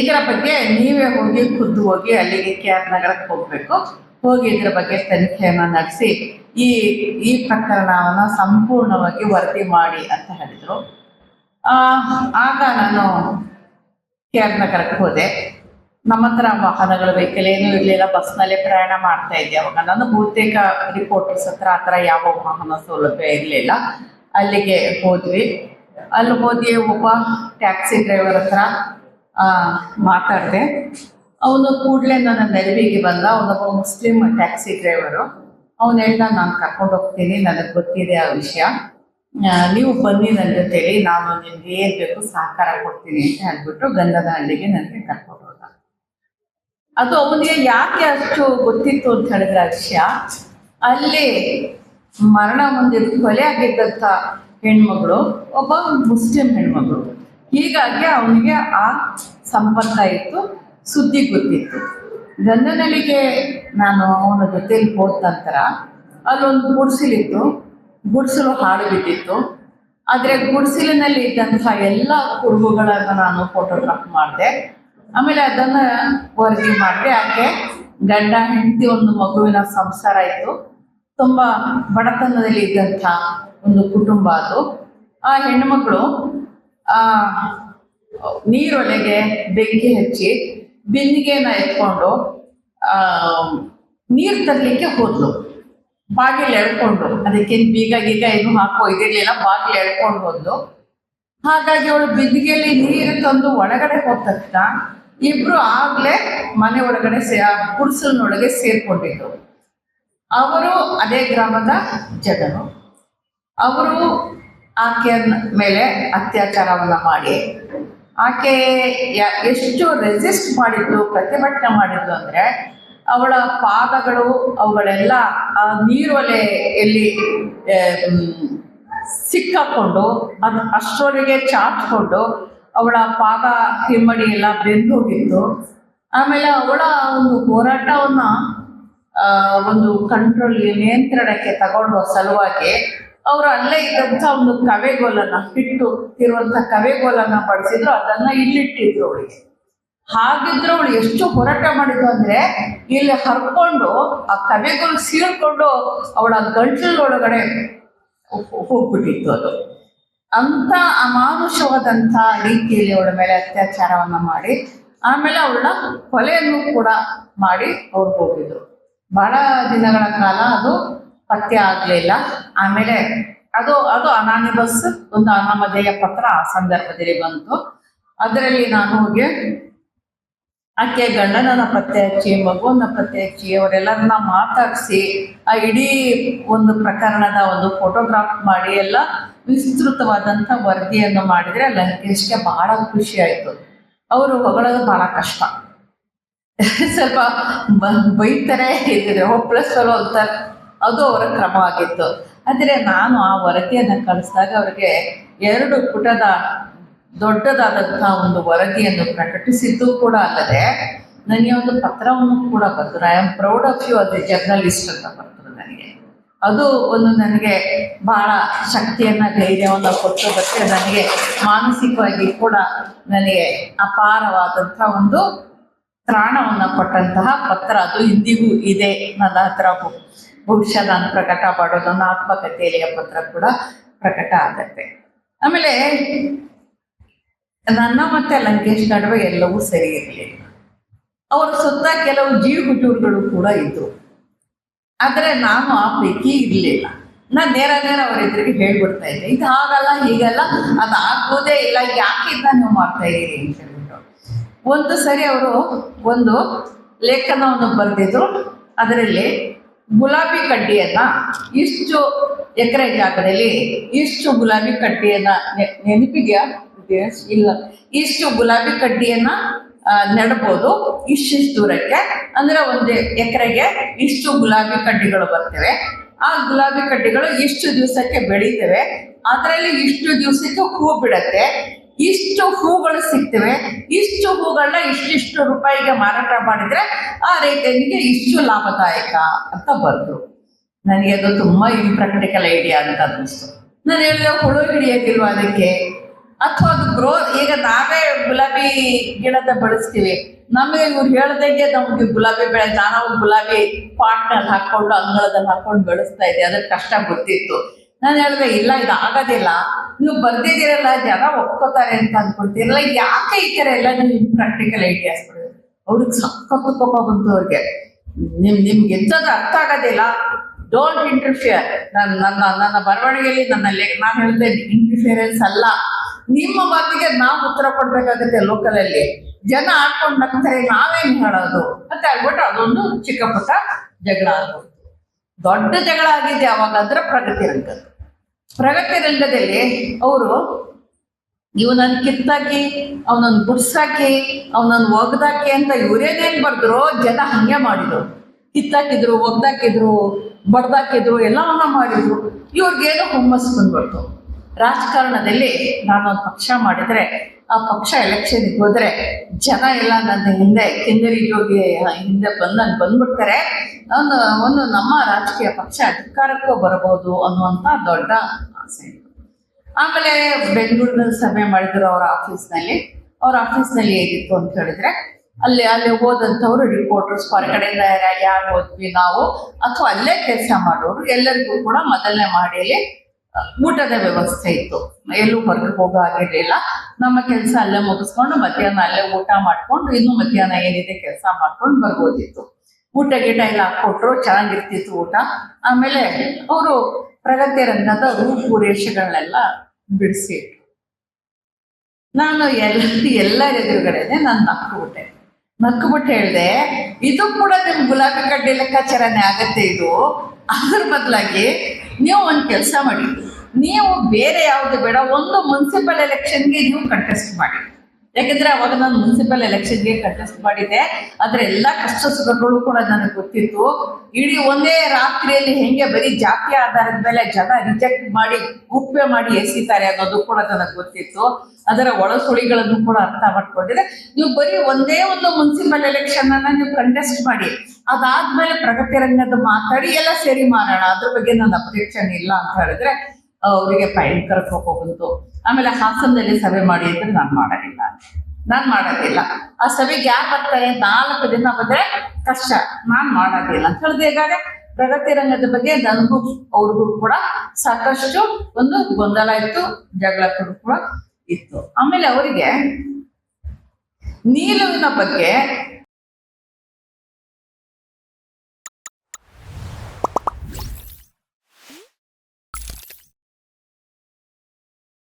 ಇದರ ಬಗ್ಗೆ ನೀವೇ ಹೋಗಿ ಖುದ್ದು ಹೋಗಿ ಅಲ್ಲಿಗೆ ಕೆ ಆರ್ ನಗರಕ್ಕೆ ಹೋಗಬೇಕು. ಹೋಗಿ ಇದರ ಬಗ್ಗೆ ತನಿಖೆಯನ್ನು ನಡೆಸಿ ಈ ಈ ಪ್ರಕರಣವನ್ನು ಸಂಪೂರ್ಣವಾಗಿ ವರದಿ ಮಾಡಿ ಅಂತ ಹೇಳಿದರು. ಆಗ ನಾನು ಕೆ ಆರ್ ನಗರಕ್ಕೆ ಹೋದೆ. ನಮ್ಮ ಹತ್ರ ವಾಹನಗಳು ವೆಹಿಕಲ್ ಏನೂ ಇರಲಿಲ್ಲ. ಬಸ್ನಲ್ಲೇ ಪ್ರಯಾಣ ಮಾಡ್ತಾ ಇದ್ದೆ. ಅವಾಗ ನಾನು ಬಹುತೇಕ ರಿಪೋರ್ಟರ್ಸ್ ಹತ್ರ ಆ ಥರ ಯಾವ ವಾಹನ ಸೌಲಭ್ಯ ಇರಲಿಲ್ಲ. ಅಲ್ಲಿಗೆ ಹೋದ್ವಿ. ಅಲ್ಲಿ ಹೋಗಿ ಒಬ್ಬ ಟ್ಯಾಕ್ಸಿ ಡ್ರೈವರ್ ಹತ್ರ ಮಾತಾಡಿದೆ. ಅವನು ಕೂಡಲೇ ನನ್ನ ನೆರವಿಗೆ ಬಂದ. ಅವನೊಬ್ಬ ಮುಸ್ಲಿಂ ಟ್ಯಾಕ್ಸಿ ಡ್ರೈವರು. ಅವನು ಹೇಳ್ದ, ನಾನು ಕರ್ಕೊಂಡು ಹೋಗ್ತೀನಿ. ನನಗೆ ಗೊತ್ತಿದೆ ಆ ವಿಷಯ. ನೀವು ಬನ್ನಿ ನನ್ನ ಜೊತೆಲಿ. ನಾನು ನಿಮ್ಗೆ ಏನು ಬೇಕು ಸಹಕಾರ ಕೊಡ್ತೀನಿ ಅಂತ ಹೇಳ್ಬಿಟ್ಟು ಗಂಧದ ಹಳ್ಳಿಗೆ ನನಗೆ ಕರ್ಕೊಂಡು ಹೋದ. ಅದು ಅವನಿಗೆ ಯಾಕೆ ಅಷ್ಟು ಗೊತ್ತಿತ್ತು ಅಂತ ಹೇಳಿದ್ರೆ ಆ ವಿಷಯ, ಅಲ್ಲಿ ಮರಣ ಹೊಂದಿದ ಕೊಲೆ ಆಗಿದ್ದಂಥ ಹೆಣ್ಮಗಳು, ಒಬ್ಬ ಮುಸ್ಲಿಂ ಹೆಣ್ಮಗಳು. ಹೀಗಾಗಿ ಅವನಿಗೆ ಆ ಇತ್ತು, ಸುದ್ದಿ ಗೊತ್ತಿತ್ತು. ಗಂಧನಲ್ಲಿಗೆ ನಾನು ಅವನ ಜೊತೆಯಲ್ಲಿ ಹೋದ ನಂತರ ಅಲ್ಲೊಂದು ಗುಡಿಸಲಿತ್ತು. ಗುಡಿಸಲು ಹಾಳು ಬಿದ್ದಿತ್ತು. ಆದರೆ ಗುಡಿಸಲಿನಲ್ಲಿ ಇದ್ದಂಥ ಎಲ್ಲ ಕುರುಹುಗಳನ್ನು ನಾನು ಫೋಟೋಗ್ರಾಫ್ ಮಾಡಿದೆ. ಆಮೇಲೆ ಅದನ್ನು ವರದಿ ಮಾಡಿದೆ. ಯಾಕೆ ಗಂಡ, ಹೆಂಡತಿ ಒಂದು ಮಗುವಿನ ಸಂಸಾರ ಇತ್ತು. ತುಂಬ ಬಡತನದಲ್ಲಿ ಇದ್ದಂಥ ಒಂದು ಕುಟುಂಬ ಅದು. ಆ ಹೆಣ್ಣುಮಕ್ಕಳು ಆ ಬೆಂಕಿ ಹಚ್ಚಿ ಬಿಂದಿಗೆನ ಎತ್ಕೊಂಡು ನೀರು ತರಲಿಕ್ಕೆ ಹೋದ್ಲು. ಬಾಗಿಲು ಎಳ್ಕೊಂಡ್ರು ಅದಕ್ಕೆ ಬೀಗ ಗೀಗ ಏನು ಹಾಕೋ ಇದಿರ್ಲಿಲ್ಲ, ಬಾಗಿಲು ಎಳ್ಕೊಂಡು ಹೋದ್ಲು. ಹಾಗಾಗಿ ಅವಳು ಬಿಂದಿಗೆಯಲ್ಲಿ ನೀರು ತಂದು ಒಳಗಡೆ ಹೋದ ಇಬ್ರು ಆಗ್ಲೇ ಮನೆ ಒಳಗಡೆ ಸೇ ಸೇರ್ಕೊಂಡಿದ್ರು. ಅವರು ಅದೇ ಗ್ರಾಮದ ಜನರು ಅವರು ಆಕೆಯ ಮೇಲೆ ಅತ್ಯಾಚಾರವನ್ನು ಮಾಡಿ, ಆಕೆ ಎಷ್ಟು ರೆಸಿಸ್ಟ್ ಮಾಡಿದ್ದು ಪ್ರತಿಭಟನೆ ಮಾಡಿದ್ದು ಅಂದರೆ, ಅವಳ ಪಾದಗಳು, ಅವುಗಳೆಲ್ಲ ಆ ನೀರೊಲೆಯಲ್ಲಿ ಒಲೆಯಲ್ಲಿ ಸಿಕ್ಕಾಕೊಂಡು, ಅದು ಅಷ್ಟರೊಳಗೆ ಚಾಚಿಕೊಂಡು ಅವಳ ಪಾದ ಹಿಮ್ಮಡಿ ಎಲ್ಲ ಬೆಂದು ಹೋಗಿತ್ತು. ಆಮೇಲೆ ಅವಳ ಒಂದು ಹೋರಾಟವನ್ನು ಒಂದು ಕಂಟ್ರೋಲ್ ನಿಯಂತ್ರಣಕ್ಕೆ ತಗೊಂಡು ಸಲುವಾಗಿ ಅವರು ಅಲ್ಲೇ ಇದ್ದಂಥ ಒಂದು ಕವೆಗೋಲನ್ನ ಹಿಟ್ಟು ಇರುವಂಥ ಕವೆಗೋಲನ್ನ ಬಡಿಸಿದ್ರು ಅದನ್ನ ಇಲ್ಲಿಟ್ಟಿದ್ರು ಅವಳಿಗೆ. ಹಾಗಿದ್ರು ಅವಳು ಎಷ್ಟು ಹೋರಾಟ ಮಾಡಿದ್ರು ಅಂದ್ರೆ, ಇಲ್ಲಿ ಹರ್ಕೊಂಡು ಆ ಕವೆಗೋಲ್ ಸೀಳ್ಕೊಂಡು ಅವಳ ಗಂಟಲೊಳಗಡೆ ಹೋಗ್ಬಿಟ್ಟಿತ್ತು ಅದು. ಅಂತ ಅಮಾನುಷವಾದಂಥ ರೀತಿಯಲ್ಲಿ ಅವಳ ಮೇಲೆ ಅತ್ಯಾಚಾರವನ್ನ ಮಾಡಿ, ಆಮೇಲೆ ಅವಳನ್ನ ಕೊಲೆಯನ್ನು ಕೂಡ ಮಾಡಿ ಅವ್ರು ಹೋಗಿದ್ರು. ಬಹಳ ದಿನಗಳ ಕಾಲ ಅದು ಪತ್ತೆ ಆಗಲಿಲ್ಲ. ಆಮೇಲೆ ಅದು ಅದು ಅನಾನಿಬಸ್ ಒಂದು ಅನಾಮಧೇಯ ಪತ್ರ ಆ ಸಂದರ್ಭದಲ್ಲಿ ಬಂತು. ಅದರಲ್ಲಿ ನಾನು ಹೋಗಿ ಆಕೆ ಗಂಡನನ್ನ ಪತ್ತೆ ಹಚ್ಚಿ ಮಗುವನ್ನ ಪತ್ತೆ ಹಚ್ಚಿ ಅವರೆಲ್ಲರನ್ನ ಮಾತಾಡಿಸಿ, ಆ ಇಡೀ ಒಂದು ಪ್ರಕರಣದ ಒಂದು ಫೋಟೋಗ್ರಾಫ್ ಮಾಡಿ, ಎಲ್ಲ ವಿಸ್ತೃತವಾದಂಥ ವರದಿಯನ್ನು ಮಾಡಿದರೆ ಲಂಕೇಶ್ಗೆ ಬಹಳ ಖುಷಿ ಆಯಿತು. ಅವರು ಹೊಗಳೋದು ಬಹಳ ಕಷ್ಟ. ಸ್ವಲ್ಪ ಬೈತಾರೆ, ಇದ್ರೆ ಹೊಪ್ಪಳಿಸಲು ಅಂತ ಅದು ಅವರ ಕ್ರಮ ಆಗಿತ್ತು. ಆದರೆ ನಾನು ಆ ವರದಿಯನ್ನು ಕಳಿಸಿದಾಗ ಅವರಿಗೆ ಎರಡು ಪುಟದ ದೊಡ್ಡದಾದಂಥ ಒಂದು ವರದಿಯನ್ನು ಪ್ರಕಟಿಸಿದ್ದು ಕೂಡ ಅಲ್ಲದೆ, ನನಗೆ ಒಂದು ಪತ್ರವನ್ನು ಕೂಡ ಬಂತು. I am proud of you ಅದೇ ಜರ್ನಲಿಸ್ಟ್ ಅಂತ ಬರ್ತದೆ ನನಗೆ. ಅದು ಒಂದು ನನಗೆ ಬಹಳ ಶಕ್ತಿಯನ್ನ, ಧೈರ್ಯವನ್ನು ಕೊಟ್ಟು ಮತ್ತೆ ನನಗೆ ಮಾನಸಿಕವಾಗಿ ಕೂಡ ನನಗೆ ಅಪಾರವಾದಂಥ ಒಂದು ತ್ರಾಣವನ್ನು ಕೊಟ್ಟಂತಹ ಪತ್ರ ಅದು ಇಂದಿಗೂ ಇದೆ ನನ್ನ ಹತ್ರ. ಬಹುಶಃ ನಾನು ಪ್ರಕಟ ಮಾಡೋದು ನನ್ನ ಪತ್ರ ಕೂಡ ಪ್ರಕಟ ಆಗತ್ತೆ. ಆಮೇಲೆ ನನ್ನ ಮತ್ತೆ ಲಂಕೇಶ್ ನಡುವೆ ಎಲ್ಲವೂ ಸರಿ ಇರಲಿಲ್ಲ. ಅವರ ಸುತ್ತ ಕೆಲವು ಜೀವ ಹುಟ್ಟೂರುಗಳು ಕೂಡ ಇದ್ರು. ಆದರೆ ನಾನು ಆ ಪೈಕಿ ಇರಲಿಲ್ಲ. ನಾನು ನೇರ ನೇರ ಅವರ ಎದುರಿಗೆ ಹೇಳ್ಬಿಡ್ತಾ ಇದ್ದೆ. ಇದು ಆಗಲ್ಲ ಹೀಗಲ್ಲ, ಅದು ಆಗೋದೇ ಇಲ್ಲ, ಯಾಕೆ ಇದನ್ನ ನೀವು ಮಾಡ್ತಾ ಇದ್ದೀರಿ ಅಂತ ಹೇಳ್ಬಿಟ್ಟು. ಒಂದು ಸರಿ ಅವರು ಒಂದು ಲೇಖನವನ್ನು ಬರೆದಿದ್ರು. ಅದರಲ್ಲಿ ಗುಲಾಬಿ ಕಡ್ಡಿಯನ್ನ ಇಷ್ಟು ಎಕರೆ ಜಾಗದಲ್ಲಿ ಇಷ್ಟು ಗುಲಾಬಿ ಕಡ್ಡಿಯನ್ನ ನೆನಪಿದ್ಯಾ? ಇಲ್ಲ. ಇಷ್ಟು ಗುಲಾಬಿ ಕಡ್ಡಿಯನ್ನ ನೆಡಬಹುದು ಇಷ್ಟಿಷ್ಟು ದೂರಕ್ಕೆ. ಅಂದ್ರೆ ಒಂದು ಎಕರೆಗೆ ಇಷ್ಟು ಗುಲಾಬಿ ಕಡ್ಡಿಗಳು ಬರ್ತವೆ. ಆ ಗುಲಾಬಿ ಕಡ್ಡಿಗಳು ಇಷ್ಟು ದಿವಸಕ್ಕೆ ಬೆಳೀತವೆ. ಅದರಲ್ಲಿ ಇಷ್ಟು ದಿವಸಕ್ಕೆ ಹೂ ಬಿಡತ್ತೆ. ಇಷ್ಟು ಹೂಗಳು ಸಿಗ್ತವೆ, ಇಷ್ಟು ಹೂಗಳನ್ನ ಇಷ್ಟಿಷ್ಟು ರೂಪಾಯಿಗೆ ಮಾರಾಟ ಮಾಡಿದ್ರೆ ಆ ರೈತನಿಗೆ ಇಷ್ಟು ಲಾಭದಾಯಕ ಅಂತ ಬಂದ್ರು ನನಗೆ ಅದು ತುಂಬಾ ಇಂಪ್ರಾಕ್ಟಿಕಲ್ ಐಡಿಯಾ ಅಂತ ಅನ್ನಿಸ್ತು. ನಾನು ಹೇಳಿದೆ ಹುಳು ಹಿಡಿಯೋದಿಲ್ವಾ ಅದಕ್ಕೆ? ಅಥವಾ ಅದು ಗ್ರೋ, ಈಗ ನಾವೇ ಗುಲಾಬಿ ಗಿಡದ ಬೆಳೆಸ್ತೀವಿ. ನಮಗೆ ಇವ್ರು ಹೇಳ್ದಂಗೆ ನಮ್ಗೆ ಗುಲಾಬಿ ಬೆಳೆ, ನಾನು ಗುಲಾಬಿ ಪಾಟ್ನಲ್ಲಿ ಹಾಕೊಂಡು ಅಂಗಳದಲ್ಲಿ ಹಾಕೊಂಡು ಬೆಳೆಸ್ತಾ ಇದ್ದೆ. ಅದಕ್ಕೆ ಕಷ್ಟ ಗೊತ್ತಿತ್ತು. ನಾನು ಹೇಳಿದೆ, ಇಲ್ಲ ಇದು ಆಗೋದಿಲ್ಲ ನೀವು ಬರ್ದಿದ್ದೀರಲ್ಲ, ಜನ ಒಪ್ಕೋತಾರೆ ಅಂತ ಅನ್ಕೊಳ್ತೀರಲ್ಲ ಯಾಕೆ ಈ ತರ ಎಲ್ಲ ನೀವು ಪ್ರಾಕ್ಟಿಕಲ್ ಐಡಿಯಾಸ್ ಕೊಡೋದು ಅವ್ರಿಗೆ ಸಖತ್ತು ಕೋಪ ಬಂತು ಅವ್ರಿಗೆ. ನಿಮ್, ನಿಮ್ಗೆ ಎಂಥದ್ದು ಅರ್ಥ ಆಗೋದಿಲ್ಲ. ಡೋಂಟ್ ಇಂಟರ್ಫಿಯರ್ ನನ್ನ ನನ್ನ ನನ್ನ ಬರವಣಿಗೆಯಲ್ಲಿ ನನ್ನ ಲೇಖ ನಾನು ಹೇಳಿದೆ ಇಂಟರ್ಫಿಯರೆನ್ಸ್ ಅಲ್ಲ. ನಿಮ್ಮ ಮಾತಿಗೆ ನಾವು ಉತ್ತರ ಕೊಡ್ಬೇಕಾಗುತ್ತೆ ಲೋಕಲಲ್ಲಿ. ಜನ ಆಡ್ಕೊಂಡು ನಗ್ತಾರೆ, ನಾವೇನು ಹೇಳೋದು? ಅಂತ ಹೇಳ್ಬಿಟ್ಟು ಅದೊಂದು ಚಿಕ್ಕ ಪುಟ್ಟ ಜಗಳ ಆಗ್ಬೋದು ದೊಡ್ಡ ಜಗಳ ಆಗಿದೆ, ಅವಾಗ ಅಂದ್ರೆ ಪ್ರಗತಿ ರಂಗದ್ದು ಪ್ರಗತಿ ರಂಗದಲ್ಲಿ ಅವರು ಇವನನ್ನು ಕಿತ್ತಾಕಿ, ಅವನನ್ನು ಗುಡ್ಸಾಕಿ, ಅವನನ್ನು ಒಗ್ದಾಕಿ ಅಂತ ಇವರೇನೇನ್ ಬರ್ದ್ರು ಜನ ಹಂಗೆ ಮಾಡಿದ್ರು. ಕಿತ್ತಾಕಿದ್ರು, ಒಗ್ದಾಕಿದ್ರು, ಬಡ್ದಾಕಿದ್ರು, ಎಲ್ಲವನ್ನ ಮಾಡಿದ್ರು. ಇವ್ರಿಗೇನೋ ಹುಮ್ಮಸ್ ಬಂದ್ಬಿಡ್ತು. ರಾಜಕಾರಣದಲ್ಲಿ ನಾನೊಂದು ಪಕ್ಷ ಮಾಡಿದ್ರೆ ಆ ಪಕ್ಷ ಎಲೆಕ್ಷನ್ಗೆ ಹೋದ್ರೆ ಜನ ಎಲ್ಲ ನನ್ನ ಹಿಂದೆ ಕಿಂದರಿಗೆ ಹೋಗಿ ಹಿಂದೆ ಬಂದ್ ಬಂದ್ಬಿಡ್ತಾರೆ. ಒಂದು ಒಂದು ನಮ್ಮ ರಾಜಕೀಯ ಪಕ್ಷ ಅಧಿಕಾರಕ್ಕೂ ಬರಬಹುದು ಅನ್ನುವಂಥ ದೊಡ್ಡ ಆಸೆ. ಆಮೇಲೆ ಬೆಂಗಳೂರಿನಲ್ಲಿ ಸಭೆ ಮಾಡಿದ್ರು ಅವರ ಆಫೀಸ್ನಲ್ಲಿ. ಅವ್ರ ಆಫೀಸ್ನಲ್ಲಿ ಹೇಗಿತ್ತು ಅಂತ ಹೇಳಿದ್ರೆ, ಅಲ್ಲಿ ಅಲ್ಲಿ ಹೋದಂಥವ್ರು ರಿಪೋರ್ಟರ್ಸ್ ಹೊರಗಡೆಯಿಂದ ಯಾರು ಹೋದ್ವಿ ನಾವು, ಅಥವಾ ಅಲ್ಲೇ ಕೆಲಸ ಮಾಡೋರು, ಎಲ್ಲರಿಗೂ ಕೂಡ ಮೊದಲನೇ ಮಾಡಿಯಲ್ಲಿ ಊಟದ ವ್ಯವಸ್ಥೆ ಇತ್ತು. ಎಲ್ಲೂ ಹೊರಗೆ ಹೋಗೋ ಆಗಿರ್ಲಿಲ್ಲ ನಮ್ಮ ಕೆಲಸ ಅಲ್ಲೇ ಮುಗಿಸ್ಕೊಂಡು ಮಧ್ಯಾಹ್ನ ಅಲ್ಲೇ ಊಟ ಮಾಡ್ಕೊಂಡು ಇನ್ನು ಮಧ್ಯಾಹ್ನ ಏನಿದೆ ಕೆಲಸ ಮಾಡ್ಕೊಂಡು ಬರ್ಬೋದಿತ್ತು. ಊಟ ಗೀಟ ಎಲ್ಲ ಹಾಕ್ಕೊಟ್ರು, ಚೆನ್ನಾಗಿರ್ತಿತ್ತು ಊಟ. ಆಮೇಲೆ ಅವರು ಪ್ರಗತಿ ರಂಗದ ರೂಪುರೇಷೆಗಳನ್ನೆಲ್ಲ ಬಿಡಿಸಿ ನಾನು ಎಲ್ಲ, ಎಲ್ಲರ ಎದುರುಗಡೆನೆ ನಾನು ನಕ್ಬಿಟ್ಟೆ. ನಕ್ಬಿಟ್ಟು ಹೇಳಿದೆ, ಇದು ಕೂಡ ನಿಮ್ ಗುಲಾಬಿ ಕಡ್ಡಿ ಲೆಕ್ಕಾಚಾರನೇ ಆಗತ್ತೆ ಇದು. ಅದ್ರ ಬದಲಾಗಿ ನೀವು ಒಂದು ಕೆಲಸ ಮಾಡಿ. ನೀವು ಬೇರೆ ಯಾವುದು ಬೇಡ, ಒಂದು ಮುನ್ಸಿಪಲ್ ಎಲೆಕ್ಷನ್ಗೆ ನೀವು ಕಂಟೆಸ್ಟ್ ಮಾಡಿ. ಯಾಕಂದ್ರೆ ಅವಾಗ ನಾನು ಮುನ್ಸಿಪಲ್ ಎಲೆಕ್ಷನ್ಗೆ ಕಂಟೆಸ್ಟ್ ಮಾಡಿದ್ದೆ. ಅದ್ರ ಎಲ್ಲಾ ಕಷ್ಟ ಸುಖಗಳು ಕೂಡ ನನಗೆ ಗೊತ್ತಿತ್ತು. ಇಡೀ ಒಂದೇ ರಾತ್ರಿಯಲ್ಲಿ ಹೆಂಗೆ ಬರೀ ಜಾತಿ ಆಧಾರದ ಮೇಲೆ ಜನ ರಿಜೆಕ್ಟ್ ಮಾಡಿ ಗುಪ್ಪೆ ಮಾಡಿ ಎಸಿತಾರೆ ಅನ್ನೋದು ಕೂಡ ನನಗೆ ಗೊತ್ತಿತ್ತು. ಅದರ ಒಳಸುಳಿಗಳನ್ನು ಕೂಡ ಅರ್ಥ ಮಾಡ್ಕೊಂಡಿದೆ ನೀವು ಬರೀ ಒಂದೇ ಒಂದು ಮುನ್ಸಿಪಲ್ ಎಲೆಕ್ಷನ್ ಅನ್ನ ನೀವು ಕಂಟೆಸ್ಟ್ ಮಾಡಿ, ಅದಾದ್ಮೇಲೆ ಪ್ರಗತಿ ರಂಗದ ಮಾತಾಡಿ, ಎಲ್ಲ ಸೇರಿ ಮಾಡೋಣ. ಅದ್ರ ಬಗ್ಗೆ ನನ್ನ ಅಪೇಕ್ಷಣೆ ಇಲ್ಲ ಅಂತ ಹೇಳಿದ್ರೆ ಅವರಿಗೆ ಭಯಂಕರ ಕೋಪ ಬಂತು. ಆಮೇಲೆ ಹಾಸನದಲ್ಲಿ ಸಭೆ ಮಾಡಿ ಅಂದ್ರೆ ನಾನು ಮಾಡೋದಿಲ್ಲ ನಾನು ಮಾಡೋದಿಲ್ಲ. ಆ ಸಭೆಗೆ ಯಾರು ಬರ್ತಾರೆ? ನಾಲ್ಕು ದಿನ ಬಂದ್ರೆ ಕಷ್ಟ. ನಾನು ಮಾಡೋದಿಲ್ಲ. ಅಂತ ಹೇಳಿದೆ ಈಗಾಗ ಪ್ರಗತಿ ರಂಗದ ಬಗ್ಗೆ ನನಗೂ ಅವ್ರಿಗೂ ಕೂಡ ಸಾಕಷ್ಟು ಒಂದು ಗೊಂದಲ ಇತ್ತು, ಜಗಳ ಕೂಡ ಇತ್ತು. ಆಮೇಲೆ ಅವರಿಗೆ ನೀಲುವಿನ ಬಗ್ಗೆ